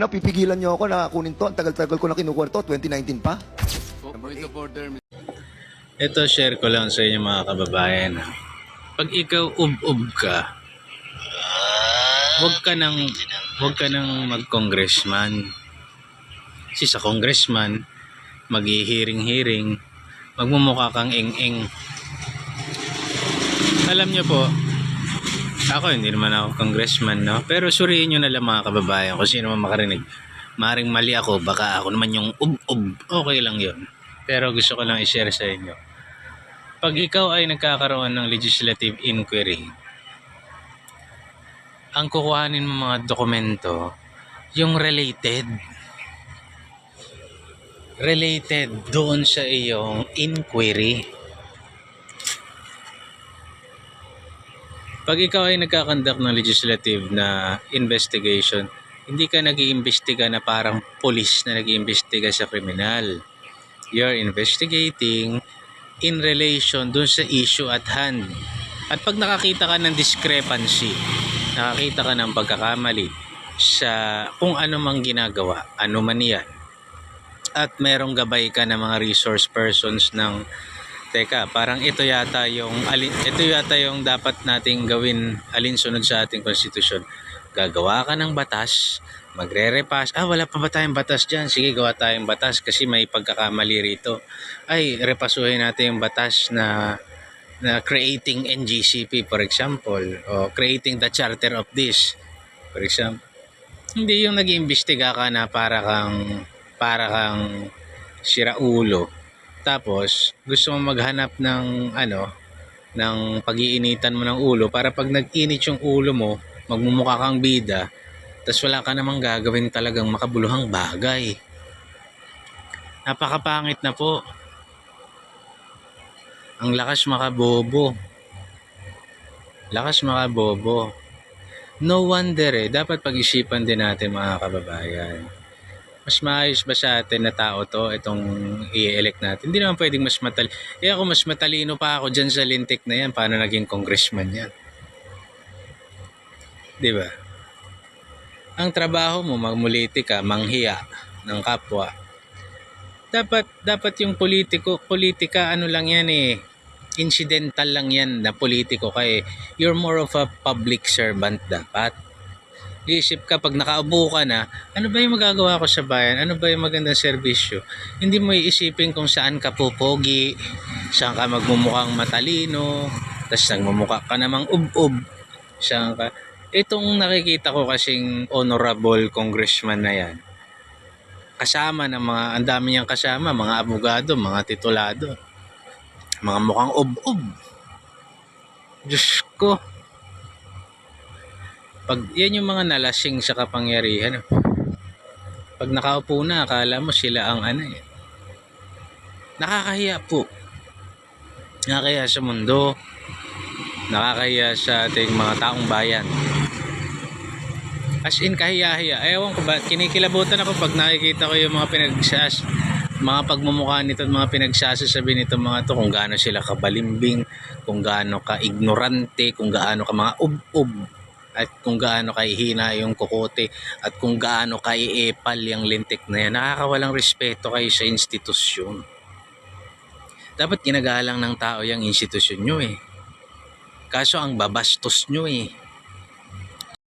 Napipigilan niyo ako na kunin to. Ang tagal-tagal ko na kinukuha to. 2019 pa. Po- Point of order, Ito share ko lang sa inyo mga kababayan. Pag ikaw ub-ub ka, huwag ka nang huwag ka nang mag-congressman. Kasi sa congressman, maghihiring-hiring, magmumukha kang ing-ing. Alam niyo po, ako hindi naman ako congressman, no? Pero suriin nyo na lang mga kababayan kung sino man makarinig. Maring mali ako, baka ako naman yung ub-ub. Okay lang yon. Pero gusto ko lang i-share sa inyo. Pag ikaw ay nagkakaroon ng legislative inquiry, ang kukuhanin mo mga dokumento, yung related. Related doon sa iyong inquiry. Pag ikaw ay nagkakandak ng legislative na investigation, hindi ka nag-iimbestiga na parang police na nag-iimbestiga sa kriminal. You're investigating in relation dun sa issue at hand. At pag nakakita ka ng discrepancy, nakakita ka ng pagkakamali sa kung ano mang ginagawa, ano man yan, at merong gabay ka ng mga resource persons ng teka, parang ito yata yung alin, ito yata yung dapat nating gawin alinsunod sa ating konstitusyon. Gagawa ka ng batas, magre-repass. Ah, wala pa ba tayong batas dyan? Sige, gawa tayong batas kasi may pagkakamali rito. Ay, repasuhin natin yung batas na na creating NGCP for example o creating the charter of this for example hindi yung nag-iimbestiga ka na para kang para kang siraulo tapos gusto mo maghanap ng ano ng pag-iinitan mo ng ulo para pag nag-init yung ulo mo magmumukha kang bida tapos wala ka namang gagawin talagang makabuluhang bagay. Napakapangit na po. Ang lakas makabobo. Lakas makabobo. No wonder eh. Dapat pag-isipan din natin mga kababayan mas maayos ba sa atin na tao to itong i-elect natin? Hindi naman pwedeng mas matali eh ako mas matalino pa ako dyan sa lintik na yan paano naging congressman yan? Di ba? Ang trabaho mo magmuliti ka manghiya ng kapwa. Dapat dapat yung politiko politika ano lang yan eh incidental lang yan na politiko ka eh. You're more of a public servant dapat Isip ka pag nakaupo ka na, ano ba yung magagawa ko sa bayan? Ano ba yung magandang serbisyo? Hindi mo iisipin kung saan ka pupogi, saan ka magmumukhang matalino, tapos nagmumukha ka namang ub-ub, saan ka. Itong nakikita ko kasing honorable congressman na yan, kasama ng mga, ang dami niyang kasama, mga abogado, mga titulado, mga mukhang ub-ub. Diyos ko, pag yan yung mga nalasing sa kapangyarihan. Pag nakaupo na, akala mo sila ang ano eh. Nakakahiya po. Nakakahiya sa mundo. Nakakahiya sa ating mga taong bayan. As in kahiya-hiya. Ewan ko ba, kinikilabutan ako pag nakikita ko yung mga pinagsas mga pagmumukha nito at mga pinagsasasabi nito mga to kung gaano sila kabalimbing, kung gaano ka ignorante, kung gaano ka mga ub-ub at kung gaano kahihina yung kukote at kung gaano kaiepal yung lintik na yan. Nakakawalang respeto kayo sa institusyon. Dapat ginagalang ng tao yung institusyon nyo eh. Kaso ang babastos nyo eh.